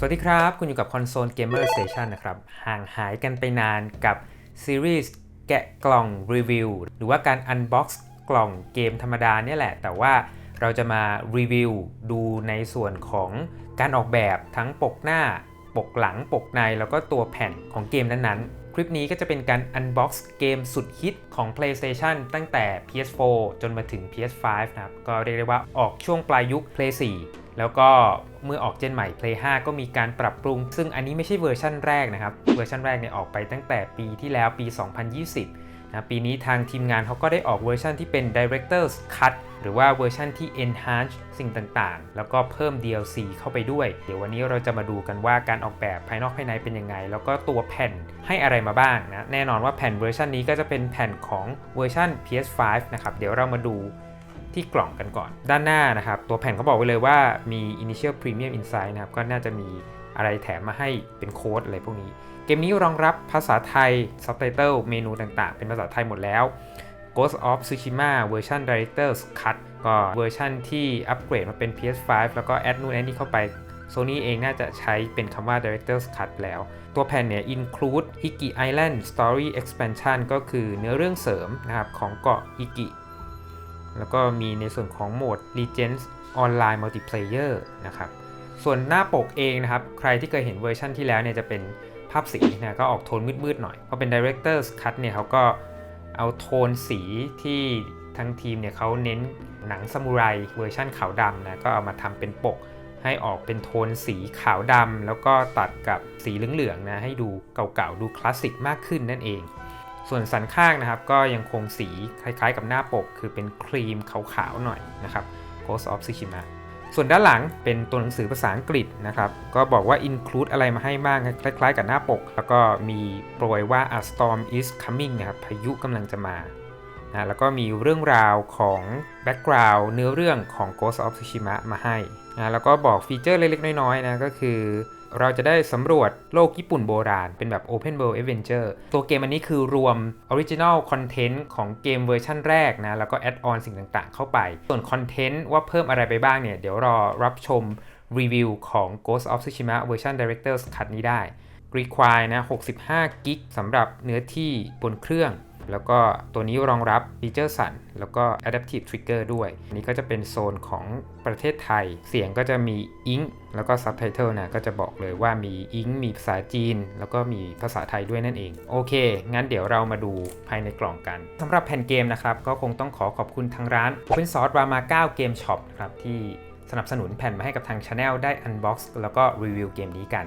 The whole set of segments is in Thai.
สวัสดีครับ คุณอยู่กับ Console Gamer Station นะครับ ห่างหายกันไปนานกับซีรีส์แกะกล่องรีวิวหรือว่าการ Unbox กซ์กล่องเกมธรรมดาเนี่ยแหละ แต่ว่าเราจะมารีวิวดูในส่วนของการออกแบบทั้งปกหน้า ปกหลังปกใน แล้วก็ตัวแผ่นของเกมนั้นๆ คลิปนี้ก็จะเป็นการ Unbox เกมสุดฮิตของ PlayStation ตั้งแต่ PS4 จนมาถึง PS5 นะครับ ก็เรียกได้ว่าออกช่วงปลายยุค Play 4 แล้วก็เมื่อออกเจนใหม่ Play 5 ก็มีการปรับปรุง ซึ่งอันนี้ไม่ใช่เวอร์ชั่นแรกนะครับ เวอร์ชันแรกเนี่ยออกไปตั้งแต่ปีที่แล้วปี 2020นะปีนี้ทางทีมงานเขาก็ได้ออกเวอร์ชันที่เป็น Director's Cut หรือว่าเวอร์ชันที่ Enhance สิ่งต่างๆ แล้วก็เพิ่ม DLC เข้าไปด้วย เดี๋ยววันนี้เราจะมาดูกันว่าการออกแบบภายนอกภายในเป็นยังไง แล้วก็ตัวแผ่นให้อะไรมาบ้างนะ แน่นอนว่าแผ่นเวอร์ชันนี้ก็จะเป็นแผ่นของเวอร์ชัน PS5 นะครับ เดี๋ยวเรามาดู ที่กล่องกันก่อน ด้านหน้านะครับ ตัวแผ่นเขาบอกไว้เลยว่ามี Initial Premium Insight นะครับ ก็น่าจะมีอะไรแถมมาให้เป็นโค้ดอะไรพวกนี้ เกมนี้รองรับภาษาไทย Subtitle เมนูต่างๆ เป็นภาษาไทยหมดแล้ว Ghost of Tsushima เวอร์ชัน Director's Cut ก็เวอร์ชันที่อัปเกรดมาเป็น PS5 แล้วก็แอดนู่นแอดนี่เข้าไป Sony เองน่าจะใช้เป็นคำว่า Director's Cut แล้ว ตัวแผ่นเนี่ย include Hiki Island Story Expansion ก็คือเนื้อเรื่องเสริมนะครับของเกาะ Hiki แล้วก็มีในส่วนของโหมด Legends Online Multiplayer นะครับส่วนหน้าปกเองนะครับ ใครที่เคยเห็นเวอร์ชันที่แล้วเนี่ยจะเป็นภาพสีนะก็ออกโทนมืดๆหน่อยเพอเป็น Director's Cut เนี่ยเขาก็เอาโทนสีที่ทั้งทีมเนี่ยเขาเน้นหนังซามูไรเวอร์ชันขาวดำนะก็เอามาทำเป็นปก ให้ออกเป็นโทนสีขาวดำแล้วก็ตัดกับสีเหลืองๆนะให้ดูเก่าๆดูคลาสสิกมากขึ้นนั่นเอง ส่วนสันข้างนะครับก็ยังคงสีคล้ายๆ กับหน้าปก คือเป็นครีมขาวๆหน่อยนะครับ Ghost of Tsushima ส่วนด้านหลังเป็นตัวหนังสือภาษาอังกฤษนะครับ ก็บอกว่า include อะไรมาให้บ้างคล้ายๆ กับหน้าปก แล้วก็มีโปรยว่า a storm is coming นะครับพายุกำลังจะมา นะแล้วก็มีเรื่องราวของ background เนื้อเรื่องของ Ghost of Tsushima มาให้นะแล้วก็บอกฟีเจอร์เล็กๆ น้อยๆนะก็คือ เราจะได้สำรวจโลกญี่ปุ่นโบราณ เป็นแบบ Open World Adventure ตัวเกมอันนี้คือรวม Original Content ของเกมเวอร์ชั่นแรกนะ แล้วก็แอดออนสิ่งต่างๆ เข้าไป ส่วนคอนเทนต์ว่าเพิ่มอะไรไปบ้างเนี่ย เดี๋ยวรอรับชมรีวิวของ Ghost of Tsushima เวอร์ชัน Director's Cut นี้ได้ Require นะ65กิกสำหรับเนื้อที่บนเครื่อง แล้วก็ตัวนี้รองรับฟีเจอร์สั่นแล้วก็ Adaptive Trigger ด้วยอันนี้ก็จะเป็นโซนของประเทศไทย เสียงก็จะมีอิงแล้วก็ Subtitle นะก็จะบอกเลยว่ามีอิงมีภาษาจีน แล้วก็มีภาษาไทยด้วยนั่นเอง โอเค งั้นเดี๋ยวเรามาดูภายในกล่องกันสำหรับแผ่นเกมนะครับ ก็คงต้องขอขอบคุณทางร้าน Open Source Rama 9 Game Shop ครับที่สนับสนุนแผ่นมาให้กับทาง Channel ได้ Unbox แล้วก็รีวิวเกมนี้กัน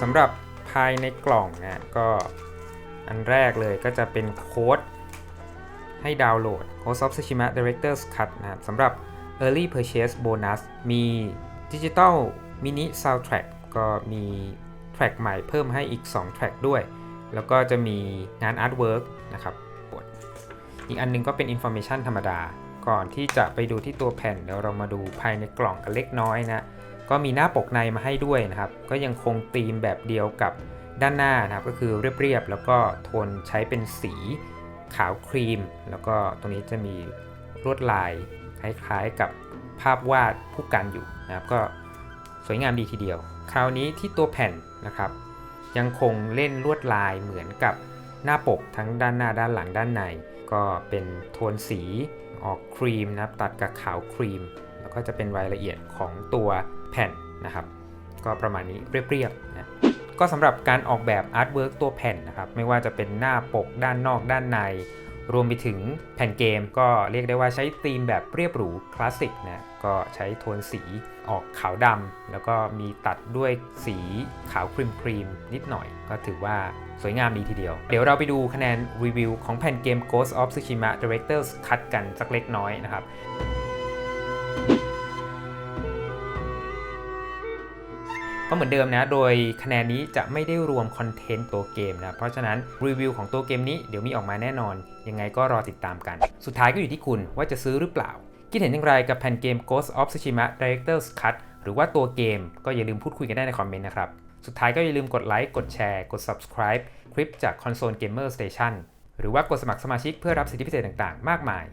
สำหรับภายในกล่องนะก็อันแรกเลยก็จะเป็นโค้ดให้ดาวน์โหลด Ghost of Tsushima Director's Cut นะครับสำหรับ Early Purchase Bonus มี Digital Mini Soundtrack ก็มีแทร็กใหม่เพิ่มให้อีก 2 แทร็กด้วย แล้วก็จะมีงาน Artwork นะครับอีกอันนึงก็เป็น Information ธรรมดา ก่อนที่จะไปดูที่ตัวแผ่นเดี๋ยวเรามาดูภายในกล่องกันเล็กน้อยนะ ก็มีหน้าปกในมาให้ด้วยนะครับ ก็ยังคงธีมแบบเดียวกับด้านหน้านะครับ ก็คือเรียบๆแล้วก็โทนใช้เป็นสีขาวครีม แล้วก็ตรงนี้จะมีลวดลายคล้ายๆกับภาพวาดผู้กันอยู่นะครับ ก็สวยงามดีทีเดียว คราวนี้ที่ตัวแผ่นนะครับ ยังคงเล่นลวดลายเหมือนกับหน้าปกทั้งด้านหน้าด้านหลังด้านใน ก็เป็นโทนสีออกครีมนะครับตัดกับขาวครีม แล้วก็จะเป็นรายละเอียดของตัว แผ่นนะครับก็ประมาณนี้เรียบๆนะก็สำหรับการออกแบบอาร์ตเวิร์กตัวแผ่นนะครับไม่ว่าจะเป็นหน้าปกด้านนอกด้านใน รวมไปถึงแผ่นเกม ก็เรียกได้ว่าใช้ธีมแบบเรียบหรูคลาสสิกนะก็ใช้โทนสีออกขาวดำแล้วก็มีตัดด้วยสีขาวครีมครีมนิดหน่อย ก็ถือว่าสวยงามดีทีเดียว เดี๋ยวเราไปดูคะแนนรีวิวของแผ่นเกม Ghost of Tsushima Director's Cut กันสักเล็กน้อยนะครับ ก็เหมือนเดิมนะ โดยคะแนนนี้จะไม่ได้รวมคอนเทนต์ตัวเกมนะ เพราะฉะนั้นรีวิวของตัวเกมนี้เดี๋ยวมีออกมาแน่นอน ยังไงก็รอติดตามกัน สุดท้ายก็อยู่ที่คุณว่าจะซื้อหรือเปล่า คิดเห็นอย่างไรกับแผ่นเกม Ghost of Tsushima Director's Cut หรือว่าตัวเกมก็อย่าลืมพูดคุยกันได้ในคอมเมนต์นะครับ สุดท้ายก็อย่าลืมกดไลค์ กดแชร์ กด subscribe คลิปจาก Console Gamer Station หรือว่ากดสมัครสมาชิกเพื่อรับสิทธิพิเศษต่างๆ มากมาย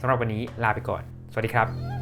สำหรับวันนี้ลาไปก่อน สวัสดีครับ